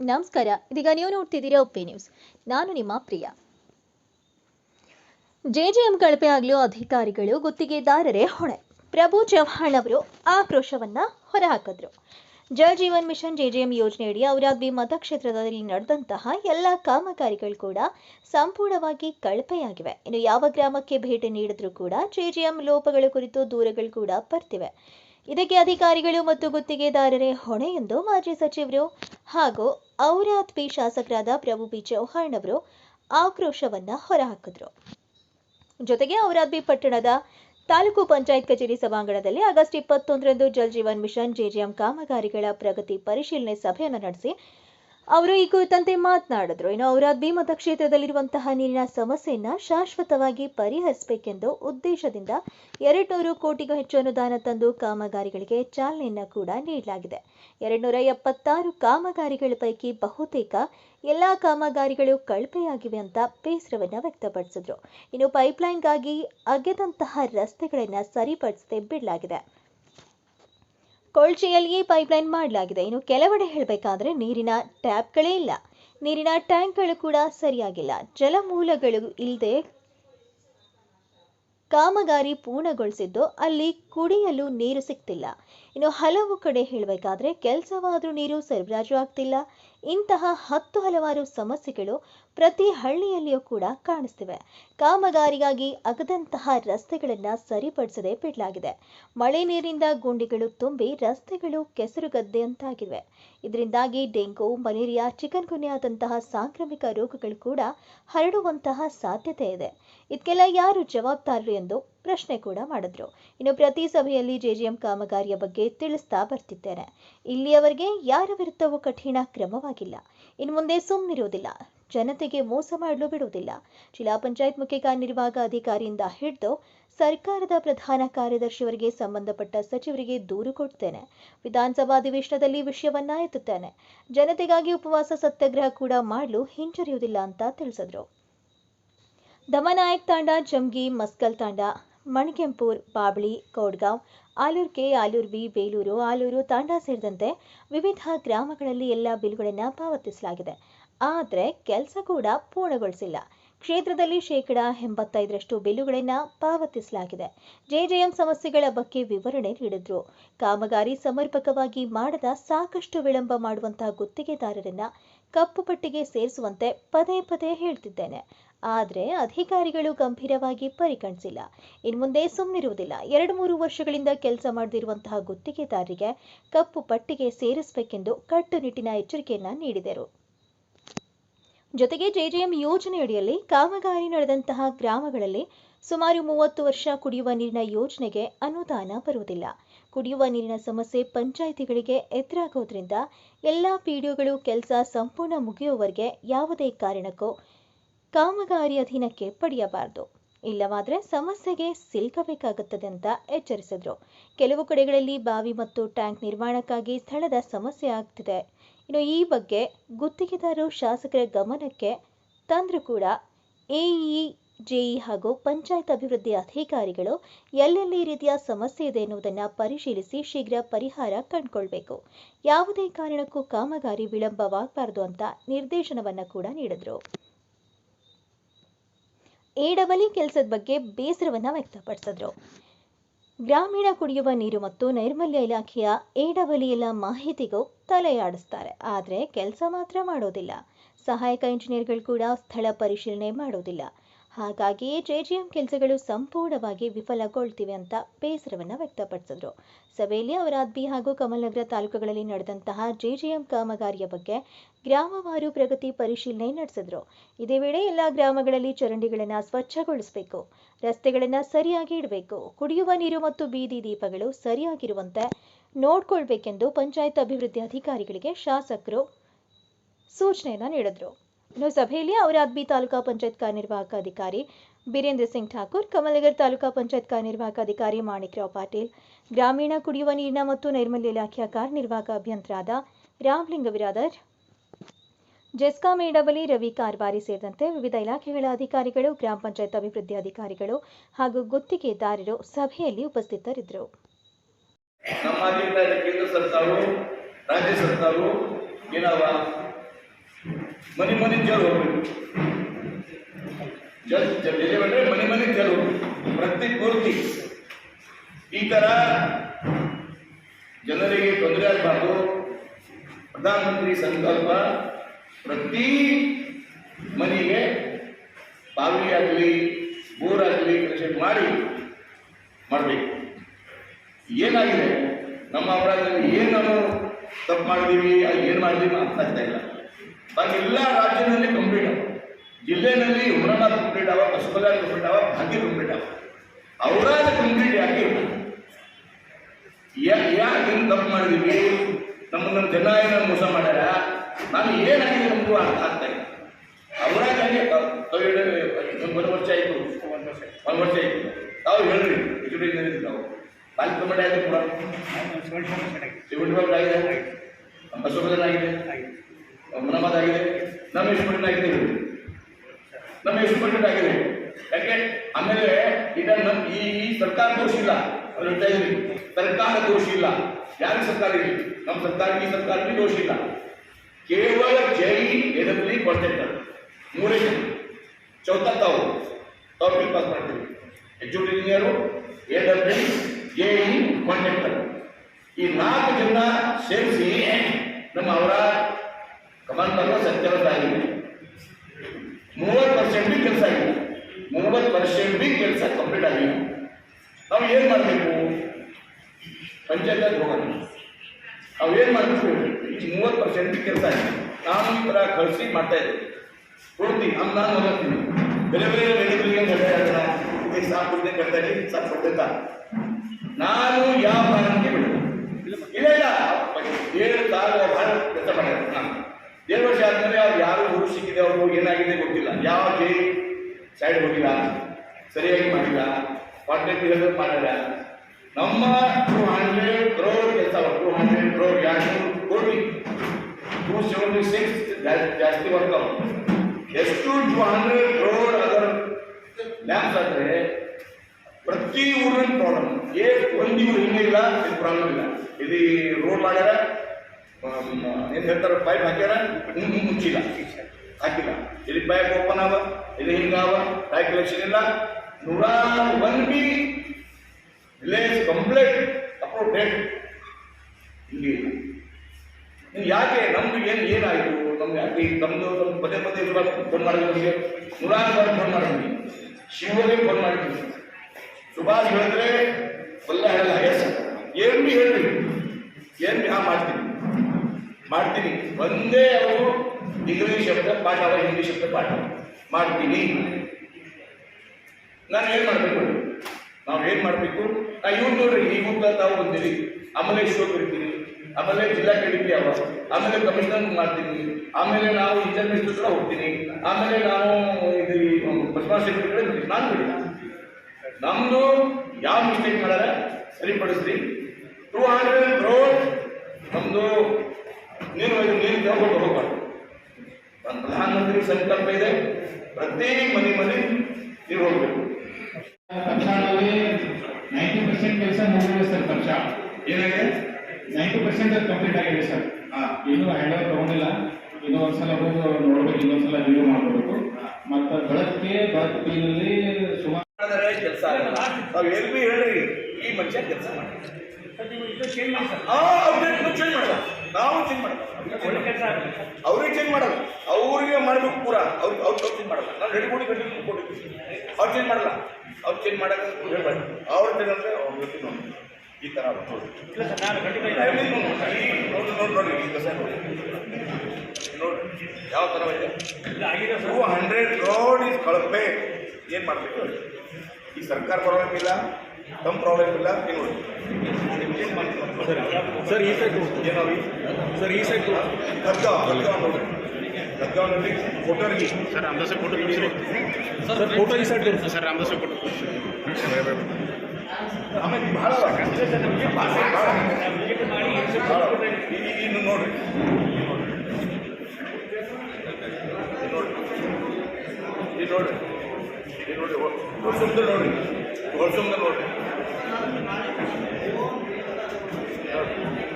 ನಮಸ್ಕಾರ. ಇದೀಗ ನೀವು ನೋಡ್ತಿದ್ದೀರಾ ಒಪ್ಪೆ ನ್ಯೂಸ್. ನಾನು ನಿಮ್ಮ ಪ್ರಿಯ. ಜೆಜೆಎಂ ಕಳಪೆ ಆಗಲು ಅಧಿಕಾರಿಗಳು ಗುತ್ತಿಗೆದಾರರೇ ಹೊಣೆ. ಪ್ರಭು ಚವ್ಹಾಣ್ ಅವರು ಆಕ್ರೋಶವನ್ನ ಹೊರಹಾಕಿದ್ರು. ಜಲ್ ಜೀವನ್ ಮಿಷನ್ ಜೆಜೆಎಂ ಯೋಜನೆಯಡಿ ಔರಾದ್ವಿ ಮತಕ್ಷೇತ್ರದಲ್ಲಿ ನಡೆದಂತಹ ಎಲ್ಲ ಕಾಮಗಾರಿಗಳು ಕೂಡ ಸಂಪೂರ್ಣವಾಗಿ ಕಳಪೆಯಾಗಿವೆ. ಇನ್ನು ಯಾವ ಗ್ರಾಮಕ್ಕೆ ಭೇಟಿ ನೀಡಿದ್ರೂ ಕೂಡ ಜೆಜೆಎಂ ಲೋಪಗಳ ಕುರಿತು ದೂರಗಳು ಕೂಡ ಬರ್ತಿವೆ. ಇದಕ್ಕೆ ಅಧಿಕಾರಿಗಳು ಮತ್ತು ಗುತ್ತಿಗೆದಾರರೇ ಹೊಣೆ ಎಂದು ಮಾಜಿ ಸಚಿವರು ಹಾಗೂ ಔರಾದ್ವಿ ಶಾಸಕರಾದ ಪ್ರಭು ಬಿ ಚೌಹಾಣ್ ಅವರು ಆಕ್ರೋಶವನ್ನ ಹೊರಹಾಕಿದ್ರು. ಜೊತೆಗೆ ಔರಾದ್ವಿ ಪಟ್ಟಣದ ತಾಲೂಕು ಪಂಚಾಯತ್ ಕಚೇರಿ ಸಭಾಂಗಣದಲ್ಲಿ ಆಗಸ್ಟ್ ಇಪ್ಪತ್ತೊಂದರಂದು ಜಲ್ ಜೀವನ್ ಮಿಷನ್ ಜೆಜಿಎಂ ಕಾಮಗಾರಿಗಳ ಪ್ರಗತಿ ಪರಿಶೀಲನೆ ಸಭೆಯನ್ನು ನಡೆಸಿ ಅವರು ಈ ಕುರಿತಂತೆ ಮಾತನಾಡಿದ್ರು. ಇನ್ನು ಅವರ ಭೀಮತ ಕ್ಷೇತ್ರದಲ್ಲಿರುವಂತಹ ನೀರಿನ ಸಮಸ್ಯೆಯನ್ನ ಶಾಶ್ವತವಾಗಿ ಪರಿಹರಿಸಬೇಕೆಂದು ಉದ್ದೇಶದಿಂದ ಎರಡ್ನೂರು ಕೋಟಿಗೂ ಹೆಚ್ಚು ಅನುದಾನ ತಂದು ಕಾಮಗಾರಿಗಳಿಗೆ ಚಾಲನೆಯನ್ನ ಕೂಡ ನೀಡಲಾಗಿದೆ. ಎರಡ್ನೂರ ಎಪ್ಪತ್ತಾರು ಕಾಮಗಾರಿಗಳ ಪೈಕಿ ಬಹುತೇಕ ಎಲ್ಲಾ ಕಾಮಗಾರಿಗಳು ಕಳಪೆಯಾಗಿವೆ ಅಂತ ಬೇಸರವನ್ನ ವ್ಯಕ್ತಪಡಿಸಿದ್ರು. ಇನ್ನು ಪೈಪ್ಲೈನ್ಗಾಗಿ ಅಗೆದಂತಹ ರಸ್ತೆಗಳನ್ನ ಸರಿಪಡಿಸದೆ ಬಿಡಲಾಗಿದೆ. ಕೊಳ್ಚಿಯಲ್ಲಿ ಪೈಪ್ಲೈನ್ ಮಾಡಲಾಗಿದೆ. ಇನ್ನು ಕೆಲವೆಡೆ ಹೇಳಬೇಕಾದ್ರೆ ನೀರಿನ ಟ್ಯಾಪ್ಗಳೇ ಇಲ್ಲ. ನೀರಿನ ಟ್ಯಾಂಕ್ಗಳು ಕೂಡ ಸರಿಯಾಗಿಲ್ಲ. ಜಲಮೂಲಗಳು ಇಲ್ಲದೆ ಕಾಮಗಾರಿ ಪೂರ್ಣಗೊಳಿಸಿದ್ದು ಅಲ್ಲಿ ಕುಡಿಯಲು ನೀರು ಸಿಗ್ತಿಲ್ಲ. ಇನ್ನು ಹಲವು ಕಡೆ ಹೇಳಬೇಕಾದ್ರೆ ಕೆಲಸವಾದರೂ ನೀರು ಸರಬರಾಜು ಆಗ್ತಿಲ್ಲ. ಇಂತಹ ಹತ್ತು ಹಲವಾರು ಸಮಸ್ಯೆಗಳು ಪ್ರತಿ ಹಳ್ಳಿಯಲ್ಲಿಯೂ ಕೂಡ ಕಾಣಿಸ್ತಿವೆ. ಕಾಮಗಾರಿಗಾಗಿ ಅಗದಂತಹ ರಸ್ತೆಗಳನ್ನು ಸರಿಪಡಿಸದೆ ಬಿಡಲಾಗಿದೆ. ಮಳೆ ನೀರಿನಿಂದ ಗುಂಡಿಗಳು ತುಂಬಿ ರಸ್ತೆಗಳು ಕೆಸರುಗದ್ದೆಯಂತಾಗಿವೆ ಇದರಿಂದಾಗಿ ಡೆಂಗೂ, ಮಲೇರಿಯಾ, ಚಿಕನ್ ಗುನ್ಯಾದಂತಹ ಸಾಂಕ್ರಾಮಿಕ ರೋಗಗಳು ಕೂಡ ಹರಡುವಂತಹ ಸಾಧ್ಯತೆ ಇದೆ. ಇದಕ್ಕೆಲ್ಲ ಯಾರು ಜವಾಬ್ದಾರರು ಎಂದು ಪ್ರಶ್ನೆ ಕೂಡ ಮಾಡಿದ್ರು. ಇನ್ನು ಪ್ರತಿ ಸಭೆಯಲ್ಲಿ ಜೆಜಿಎಂ ಕಾಮಗಾರಿಯ ಬಗ್ಗೆ ತಿಳಿಸ್ತಾ ಬರ್ತಿದ್ದೇನೆ. ಇಲ್ಲಿಯವರೆಗೆ ಯಾರ ವಿರುದ್ಧವೂ ಕಠಿಣ ಕ್ರಮವಾಗಿಲ್ಲ. ಇನ್ನು ಮುಂದೆ ಸುಮ್ಮನಿರುವುದಿಲ್ಲ ಜನತೆಗೆ ಮೋಸ ಮಾಡಲು ಬಿಡುವುದಿಲ್ಲ. ಜಿಲ್ಲಾ ಪಂಚಾಯತ್ ಮುಖ್ಯ ಕಾರ್ಯನಿರ್ವಾಹಕ ಅಧಿಕಾರಿಯಿಂದ ಹಿಡಿದು ಸರ್ಕಾರದ ಪ್ರಧಾನ ಕಾರ್ಯದರ್ಶಿಯವರಿಗೆ ಸಂಬಂಧಪಟ್ಟ ಸಚಿವರಿಗೆ ದೂರು ಕೊಡ್ತೇನೆ. ವಿಧಾನಸಭಾ ಅಧಿವೇಶನದಲ್ಲಿ ವಿಷಯವನ್ನ ಎತ್ತುತ್ತೇನೆ. ಜನತೆಗಾಗಿ ಉಪವಾಸ ಸತ್ಯಾಗ್ರಹ ಕೂಡ ಮಾಡಲು ಹಿಂಜರಿಯುವುದಿಲ್ಲ ಅಂತ ತಿಳಿಸಿದ್ರು. ದಮನಾಯಕ್ ತಾಂಡ ಜಮ್ಗಿ ಮಸ್ಕಲ್ ತಾಂಡ, ಮಣಿಕೆಂಪೂರ್ ಬಾಬಳಿ ಕೋಡ್ಗಾಂವ್, ಆಲೂರ್ ಕೆ, ಆಲೂರ್ ಬಿ, ಬೇಲೂರು, ಆಲೂರು ತಾಂಡ ಸೇರಿದಂತೆ ವಿವಿಧ ಗ್ರಾಮಗಳಲ್ಲಿ ಎಲ್ಲ ಬಿಲ್ಗಳನ್ನು ಪಾವತಿಸಲಾಗಿದೆ. ಆದರೆ ಕೆಲಸ ಕೂಡ ಪೂರ್ಣಗೊಳಿಸಿಲ್ಲ. ಕ್ಷೇತ್ರದಲ್ಲಿ ಶೇಕಡಾ ಎಂಬತ್ತೈದರಷ್ಟು ಬಿಲ್ಲುಗಳನ್ನು ಪಾವತಿಸಲಾಗಿದೆ. ಜೆಜೆಎಂ ಸಮಸ್ಯೆಗಳ ಬಗ್ಗೆ ವಿವರಣೆ ನೀಡಿದ್ರು. ಕಾಮಗಾರಿ ಸಮರ್ಪಕವಾಗಿ ಮಾಡದ ಸಾಕಷ್ಟು ವಿಳಂಬ ಮಾಡುವಂತಹ ಗುತ್ತಿಗೆದಾರರನ್ನ ಕಪ್ಪು ಪಟ್ಟಿಗೆ ಸೇರಿಸುವಂತೆ ಪದೇ ಪದೇ ಹೇಳ್ತಿದ್ದೇನೆ. ಆದರೆ ಅಧಿಕಾರಿಗಳು ಗಂಭೀರವಾಗಿ ಪರಿಗಣಿಸಿಲ್ಲ. ಇನ್ನು ಮುಂದೆ ಸುಮ್ಮನಿರುವುದಿಲ್ಲ ಎರಡು ಮೂರು ವರ್ಷಗಳಿಂದ ಕೆಲಸ ಮಾಡದಿರುವಂತಹ ಗುತ್ತಿಗೆದಾರರಿಗೆ ಕಪ್ಪು ಪಟ್ಟಿಗೆ ಸೇರಿಸಬೇಕೆಂದು ಕಟ್ಟುನಿಟ್ಟಿನ ಎಚ್ಚರಿಕೆಯನ್ನ ನೀಡಿದರು. ಜೊತೆಗೆ ಜೆಜೆಎಂ ಯೋಜನೆಯಡಿಯಲ್ಲಿ ಕಾಮಗಾರಿ ನಡೆದಂತಹ ಗ್ರಾಮಗಳಲ್ಲಿ ಸುಮಾರು ಮೂವತ್ತು ವರ್ಷ ಕುಡಿಯುವ ನೀರಿನ ಯೋಜನೆಗೆ ಅನುದಾನ ಬರುವುದಿಲ್ಲ. ಕುಡಿಯುವ ನೀರಿನ ಸಮಸ್ಯೆ ಪಂಚಾಯಿತಿಗಳಿಗೆ ಎದುರಾಗೋದ್ರಿಂದ ಎಲ್ಲ ಪಿಡಿಒಗಳು ಕೆಲಸ ಸಂಪೂರ್ಣ ಮುಗಿಯುವವರೆಗೆ ಯಾವುದೇ ಕಾರಣಕ್ಕೂ ಕಾಮಗಾರಿ ಅಧೀನಕ್ಕೆ ಪಡೆಯಬಾರದು. ಇಲ್ಲವಾದರೆ ಸಮಸ್ಯೆಗೆ ಸಿಲುಕಬೇಕಾಗುತ್ತದೆ ಅಂತ ಎಚ್ಚರಿಸಿದ್ರು. ಕೆಲವು ಕಡೆಗಳಲ್ಲಿ ಬಾವಿ ಮತ್ತು ಟ್ಯಾಂಕ್ ನಿರ್ಮಾಣಕ್ಕಾಗಿ ಸ್ಥಳದ ಸಮಸ್ಯೆ ಆಗ್ತಿದೆ. ಇನ್ನು ಈ ಬಗ್ಗೆ ಗುತ್ತಿಗೆದಾರರು ಶಾಸಕರ ಗಮನಕ್ಕೆ ತಂದರೂ ಕೂಡ ಎಇ ಜೆಇ ಹಾಗೂ ಪಂಚಾಯತ್ ಅಭಿವೃದ್ಧಿ ಅಧಿಕಾರಿಗಳು ಎಲ್ಲೆಲ್ಲಿ ರೀತಿಯ ಸಮಸ್ಯೆ ಇದೆ ಎನ್ನುವುದನ್ನು ಪರಿಶೀಲಿಸಿ ಶೀಘ್ರ ಪರಿಹಾರ ಕಂಡುಕೊಳ್ಬೇಕು. ಯಾವುದೇ ಕಾರಣಕ್ಕೂ ಕಾಮಗಾರಿ ವಿಳಂಬವಾಗಬಾರದು ಅಂತ ನಿರ್ದೇಶನವನ್ನ ಕೂಡ ನೀಡಿದರು. ಎಡಬಲಿ ಕೆಲಸದ ಬಗ್ಗೆ ಬೇಸರವನ್ನ ವ್ಯಕ್ತಪಡಿಸಿದ್ರು. ಗ್ರಾಮೀಣ ಕುಡಿಯುವ ನೀರು ಮತ್ತು ನೈರ್ಮಲ್ಯ ಇಲಾಖೆಯ ಎಡಬಲಿಯಲ್ಲ ಮಾಹಿತಿಗೂ ತಲೆಯಾಡಿಸ್ತಾರೆ. ಆದರೆ ಕೆಲಸ ಮಾತ್ರ ಮಾಡೋದಿಲ್ಲ. ಸಹಾಯಕ ಇಂಜಿನಿಯರ್ಗಳು ಕೂಡ ಸ್ಥಳ ಪರಿಶೀಲನೆ ಮಾಡೋದಿಲ್ಲ. ಹಾಗಾಗಿ ಎಂ ಕೆಲಸಗಳು ಸಂಪೂರ್ಣವಾಗಿ ವಿಫಲಗೊಳ್ತಿವೆ ಅಂತ ಬೇಸರವನ್ನು ವ್ಯಕ್ತಪಡಿಸಿದ್ರು. ಸಭೆಯಲ್ಲಿ ಅವರಾದ್ಬಿ ಹಾಗೂ ಕಮಲ್ನಗರ ತಾಲೂಕುಗಳಲ್ಲಿ ನಡೆದಂತಹ ಜೆ ಜಿ ಎಂ ಕಾಮಗಾರಿಯ ಬಗ್ಗೆ ಗ್ರಾಮವಾರು ಪ್ರಗತಿ ಪರಿಶೀಲನೆ ನಡೆಸಿದ್ರು. ಇದೇ ವೇಳೆ ಎಲ್ಲ ಗ್ರಾಮಗಳಲ್ಲಿ ಚರಂಡಿಗಳನ್ನು ಸ್ವಚ್ಛಗೊಳಿಸಬೇಕು. ರಸ್ತೆಗಳನ್ನು ಸರಿಯಾಗಿ ಇಡಬೇಕು. ಕುಡಿಯುವ ನೀರು ಮತ್ತು ಬೀದಿ ದೀಪಗಳು ಸರಿಯಾಗಿರುವಂತೆ ನೋಡ್ಕೊಳ್ಬೇಕೆಂದು ಪಂಚಾಯತ್ ಅಭಿವೃದ್ಧಿ ಅಧಿಕಾರಿಗಳಿಗೆ ಶಾಸಕರು ಸೂಚನೆಯನ್ನು ನೀಡಿದ್ರು. ಇನ್ನು ಸಭೆಯಲ್ಲಿ ಔರಾದ್ಬಿ ತಾಲೂಕಾ ಪಂಚಾಯತ್ ಕಾರ್ಯನಿರ್ವಾಹಕ ಅಧಿಕಾರಿ ಬೀರೇಂದ್ರ ಸಿಂಗ್ ಠಾಕೂರ್ ಕಮಲನಗರ್ ತಾಲೂಕಾ ಪಂಚಾಯತ್ ಕಾರ್ಯನಿರ್ವಾಹಕ ಅಧಿಕಾರಿ ಮಾಣಿಕ್ರಾವ್ ಪಾಟೀಲ್, ಗ್ರಾಮೀಣ ಕುಡಿಯುವ ನೀರಿನ ಮತ್ತು ನೈರ್ಮಲ್ಯ ಇಲಾಖೆಯ ಕಾರ್ಯನಿರ್ವಾಹಕ ಅಭಿಯಂತರಾದ ರಾಮಲಿಂಗ ಬಿರಾದರ್ ಜೆಸ್ಕಾಂ ಎಡಬಲಿ ರವಿ ಕಾರ್ಬಾರಿ ಸೇರಿದಂತೆ ವಿವಿಧ ಇಲಾಖೆಗಳ ಅಧಿಕಾರಿಗಳು, ಗ್ರಾಮ ಪಂಚಾಯತ್ ಅಭಿವೃದ್ಧಿ ಅಧಿಕಾರಿಗಳು ಹಾಗೂ ಗುತ್ತಿಗೆದಾರರು ಸಭೆಯಲ್ಲಿ ಉಪಸ್ಥಿತರಿದ್ದರು. ರಾಜ್ಯ ಏನವ? ಪ್ರತಿ ಪೂರ್ತಿ ಈ ಜನರಿಗೆ ತೊಂದರೆ ಆಗಬಾರ್ದು. ಪ್ರಧಾನಮಂತ್ರಿ ಸಂಕಲ್ಪ ಪ್ರತಿ ಮನೆಗೆ ಬಾವಿ ಆಗಲಿ ಬೋರಾಗಲಿ ಕನೆಕ್ಷನ್ ಮಾಡಿ ಮಾಡಬೇಕು. ಏನಾಗಿದೆ? ನಮ್ಮ ಅಪರಾಧದಲ್ಲಿ ಏನು ನಾವು ತಪ್ಪು ಮಾಡಿದೀವಿ ಅಲ್ಲಿ ಏನು ಮಾಡಿದೀವಿ ಅಂತ ಆಗ್ತಾ ಇಲ್ಲ. ಬಾಕಿ ಎಲ್ಲ ರಾಜ್ಯದಲ್ಲಿ ಕಂಪ್ಲೀಟ್ ಅವ. ಜಿಲ್ಲೆನಲ್ಲಿ ಉಮರನಾಥ್ ಕಂಪ್ಲೀಟ್ ಅವ ಬಸವಕಲ್ಯಾಣ ಕಂಪ್ಲೀಟ್ ಅವ ಭಾಗ್ಯ ಕಂಪ್ಲೀಟ್ ಅವ. ಅವರಾದ ಕಂಪ್ಲೀಟ್ ಯಾಕೆ ಯಾಕೆ ಏನು ತಪ್ಪು ಮಾಡಿದೀವಿ? ನಮ್ಮನ್ನು ಜನ ಏನೋ ಮೋಸ ಮಾಡ್ಯಾರ? ನಾನು ಏನಾಗಿದೆ ನಮಗೂ ಅರ್ಥ ಆಗ್ತಾ ಇಲ್ಲ ಅವರಾಗ ಒಂದು ವರ್ಷ ಆಯಿತು, ಒಂದು ವರ್ಷ ಆಯ್ತು ತಾವು ಹೇಳ್ರಿ ಎಜುಕೇಷನ್ ತಾವು. ಬಾಲಿ ಕಮಿಟಿ ಆಯಿತು ಕೂಡ. ಶಿವಣ್ಣ ಆಗಿದೆ ನಮ್ಮ ಬಸವಕಲ್ಯಾಣ ಆಗಿದೆ ಮನಮದ ಆಗಿದೆ ನಮ್ಮ ಎಷ್ಟು ಆಗಿದೆ. ನಮ್ಮ ಎಷ್ಟು ಆಗಿದೆ ಯಾಕೆ? ಆಮೇಲೆ ಈಗ ನಮ್ಮ ಈ ಸರ್ಕಾರ ತೋರಿಸಿಲ್ಲ. ಅವ್ರು ಹೇಳ್ತಾ ಇದ್ರಿ ಸರ್ಕಾರ ದೋಷ ಇಲ್ಲ ಯಾರಿಗೆ ಸರ್ಕಾರ ಇರಲಿ ನಮ್ಮ ಸರ್ಕಾರ, ಈ ಸರ್ಕಾರಕ್ಕೆ ದೋಷ ಕೇವಲ ಜೈ ಎಡಬ್ಲಿ ಕಾಂಟ್ರಾಕ್ಟರ್ ಮೂರೇ ಜನ ತಾವು ತಾವು ಬಿಲ್ ಪಾಸ್ ಮಾಡ್ತೀವಿ executive engineer A W A E contractor ಈ ನಾಲ್ಕು ಜನ ಸೇರಿಸಿ ನಮ್ಮ ಅವರ ಕಮಾಂಡ್ ಬರುವ ಸತ್ಯವತ್ತ ಆಗಿದೆ ಮೂವತ್ತು ಪರ್ಸೆಂಟ್ ಬಿ ಕೆಲಸ ಆಗಿದೆ. ಮೂವತ್ತು ಪರ್ಸೆಂಟ್ ಬಿ ಕೆಲಸ ಕಂಪ್ಲೀಟ್ ಆಗಿಲ್ಲ ನಾವು ಏನು ಮಾಡಬೇಕು? ಪಂಚಾಯತ್ ಹೋಗೋಣ. ನಾವು ಏನು ಮಾಡಬೇಕು? ಮೂವತ್ತು ಪರ್ಸೆಂಟ್ ಕೆಲಸ ಆಗಿದೆ ನಾವು ಈ ಥರ ಕಳಿಸಿ ಮಾಡ್ತಾ ಇದ್ದೀವಿ ಕೊಡ್ತೀನಿ ನಮ್ಮ ನಾನು ಹೋಗ್ತೀನಿ ಬೇರೆ ಬೇರೆ ಬೇರೆ ಬೇರೆ ಹೇಳ್ತಾ ಇದ್ದಾರೆ. ಸಾಕು ಕೊಡ್ತೇನೆ ಕೇಳ್ತಾ ಇದ್ದೀನಿ, ಸಾಕು ಕೊಡ್ತೈತ ನಾನು ಯಾವ ಕಾರಣಕ್ಕೆ ಬಿಡು ಇಲ್ಲ ಇಲ್ಲ ಏಳು ತಾಳು ಭಾಳ ಕೆಲಸ ಮಾಡಿದ್ರು ನಾನು ಏಳು ವರ್ಷ ಆದ್ಮೇಲೆ ಅವ್ರು ಯಾರು ಊರು ಸಿಕ್ಕಿದೆ, ಅವರು ಏನಾಗಿದೆ ಗೊತ್ತಿಲ್ಲ. ಯಾವ ಜೈ ಸೈಡ್ ಹೋಗಿಲ್ಲ, ಸರಿಯಾಗಿ ಮಾಡಿಲ್ಲ ಕಾಂಟ್ರಾಕ್ಟ್ ಹೇಳಿದ್ರೆ ಮಾಡಿಲ್ಲ. ನಮ್ಮ ಟೂ ಹಂಡ್ರೆಡ್ ಕ್ರೋರ್ ಕೆಲಸ ಟೂ ಹಂಡ್ರೆಡ್ ಕ್ರೋರ್ ಎರಡು ಕೋಟಿ ಟೂ ಸೆವೆಂಟಿ ಸಿಕ್ಸ್ ಜಾಸ್ತಿ ವರ್ಕ್ ಅವ ಎಷ್ಟು two hundred crore other labs ಆದರೆ ಪ್ರತಿ ಊರಿನ ಪ್ರಾಬ್ಲಮ್ ಏ ಒಂದು ಊರು ಹಿಂಗೆ ಇಲ್ಲ ಇದು ಪ್ರಾಬ್ಲಮ್ ಇಲ್ಲ ಇದು ರೋಡ್ ಮಾಡ್ಯಾರ ಏನು ಹೇಳ್ತಾರೆ ಪೈಪ್ ಹಾಕ್ಯಾರ ಹಿಂಗೆ ಹಿಂಗೆ ಮುಚ್ಚಿಲ್ಲ ಹಾಕಿಲ್ಲ ಇಲ್ಲಿ ಪೈಪ್ ಓಪನ್ ಅವ ಇಲ್ಲಿ ಹಿಂಗಾವ ಪೈಪ್ ಕಲೆಕ್ಷನ್ ಇಲ್ಲ ನೂರ one B village complaint approve date ಹಿಂಗೆ ಇಲ್ಲ ಇನ್ನು ಯಾಕೆ? ನಮ್ದು ಏನು ಏನಾಯಿತು? ನಮ್ಗೆ ಯಾಕೆ? ನಮ್ದು ನಮ್ಮ ಪದೇ ಪದೇ ಫೋನ್ ಮಾಡಿದ್ವಿ ನೂರಾರು ಬಾರಿ ಫೋನ್ ಮಾಡಿದ್ವಿ ಶಿವನಿಗೆ ಫೋನ್ ಮಾಡಿದ್ವಿ ಸುಭಾಷ್ ಹೇಳಿದ್ರೆ ಎಲ್ಲ ಹೇಳಲ್ಲ. ಎಸ್ ಏನು ಬಿ ಹೇಳ್ರಿ. ಏನು ಬಿ, ಹಾ, ಮಾಡ್ತೀನಿ. ಮಾಡ್ತೀನಿ. ಒಂದೇ ಅವರು ಡಿಗ್ರಿ ಶಬ್ದ ಪಾಠ ಹಿಂದಿ ಶಬ್ದ ಪಾಠ. ಮಾಡ್ತೀನಿ. ನಾನು ಏನು ಮಾಡಬೇಕು? ನಾವು ಏನು ಮಾಡಬೇಕು? ನಾ ಇವ್ರು ನೋಡ್ರಿ, ಈ ಮುಂದೆ ತಾವು ಬಂದಿರಿ. ಅಮಲೇಶ್ವರ್ ಆಮೇಲೆ ಜಿಲ್ಲಾ ಕೆಡಿಪಿ ಅವ ಆಮೇಲೆ ಕಮಿಷನರ್ ಮಾಡ್ತೀನಿ ಆಮೇಲೆ ನಾವು ಮಿನಿಸ್ಟರ್ ಕೂಡ ಹೋಗ್ತೀನಿ ಆಮೇಲೆ ನಾವು ಇದು ಪಶ್ಚಿಮ ಸೆಕ್ರೆಟರಿ ಕಡೆ ನಾನು ಬಿಡಿ ನಮ್ದು ಯಾವ ಮಿಸ್ಟೇಕ್ ಮಾಡಲ್ಲ ಸರಿಪಡಿಸ್ರಿ. ಟೂ ಹಂಡ್ರೆಡ್ ಕ್ರೋಡ್ ನಮ್ದು ನೀನು ನೀರು ತಗೊಂಡು ಹೋಗಬಾರ್ದು ಪ್ರಧಾನಮಂತ್ರಿ ಸಂಕಲ್ಪ ಇದೆ ಪ್ರತಿ ಮನೆ ಮನೆ ನೀರು ಹೋಗಬೇಕು. ತಕ್ಷಣದಲ್ಲಿ ನೈಂಟಿ ಪರ್ಸೆಂಟ್ ಕೆಲಸ ಮುಗಿದಿದೆ ಸರ್ ಪಕ್ಷ. ಏನಾಗಿದೆ? ನೈಂಟಿ ಪರ್ಸೆಂಟ್ ಕಂಪ್ಲೀಟ್ ಆಗಿದೆ ಸರ್. ಹಾ. ಇನ್ನೂ ಹ್ಯಾಂಡ್ ಓವರ್ ತಗೊಂಡಿಲ್ಲ. ಇನ್ನೂ ಒಂದ್ಸಲ ಹೋಗಿ ನೋಡ್ಬೇಕು ಇನ್ನೊಂದ್ಸಲ ರಿವ್ಯೂ ಮಾಡ್ಬೇಕು. ಮತ್ತೆ ಬೆಳಗ್ಗೆ ಬೆಳಕಿನಲ್ಲಿ ಸುಮಾರು ಕೆಲಸ ನಾವು ಎಲ್ಲಿ ಬಿ ಹೇಳ್ರಿ ಈ ಮನುಷ್ಯ ಕೆಲಸ ಮಾಡಿ ಚೇಂಜ್ ಮಾಡಲ್ಲ. ನಾವು ಚೇಂಜ್ ಮಾಡಲ್ಲ. ಅವ್ರಿಗೆ ಚೇಂಜ್ ಮಾಡಲ್ಲ. ಅವ್ರಿಗೆ ಮಾಡ್ಬೇಕು ಪೂರ. ಅವ್ರಿಗೆ ಅವ್ರು ಚೇಂಜ್ ಮಾಡಲ್ಲ. ನಾವು ರೆಡಿ ಕೊಡಿ ಕಂಟಿನ್ಯೂ ಕೊಟ್ಟಿದ್ವಿ ಅವ್ರು ಚೇಂಜ್ ಮಾಡಲ್ಲ. ಅವ್ರು ಚೇಂಜ್ ಮಾಡಕ್ಕೆ ಹೇಳ್ಬಾರ್ದು ಅವ್ರು ಚೇಂಜ್ ಅಂದರೆ ಅವ್ರ ಈ ಥರ ನೋಡಿ ನೋಡಿ ನೋಡಿ ನೋಡಿ ಈ ಕಸ ನೋಡಿ. ನೋಡಿ ಯಾವ ಥರ ಇದೆ? ಟೂ ಹಂಡ್ರೆಡ್ ಕ್ರೋಡ್ ಇಸ್ ಕಳಪೆ. ಏನು ಮಾಡಬೇಕು ಈ ಸರ್ಕಾರ ಪ್ರಾಬ್ಲಮ್ ಇಲ್ಲ ತಮ್ಮ ಪ್ರಾಬ್ಲಮ್ ಇಲ್ಲ ನೀವು ನೋಡಿ. ಸರ್ ಈ ಸೈಡ್ ಏನವಿ ಸರ್ ಈ ಸೈಡ್ ಗದ್ಗಾವ್ ಗದ್ಗಾವ್ ನೋಡ್ರಿ. ಗದ್ಗಾವ್ನಲ್ಲಿ ಫೋಟೋರಿಗೆ sir Ramadasa photo sir photo ಈ ಸೈಡ್ ಸರ್ ರಾಮದಾಸ ಫೋಟೋ ಆಮೇಲೆ ಭಾಳ ಇನ್ನು ನೋಡ್ರಿ. ಇದು ನೋಡ್ರಿ. ಇದು ನೋಡ್ರಿ. ಇದು ನೋಡ್ರಿ. ವರ್ಷದ ನೋಡ್ರಿ. ನೋಡ್ರಿ. ನೋಡ್ರಿ.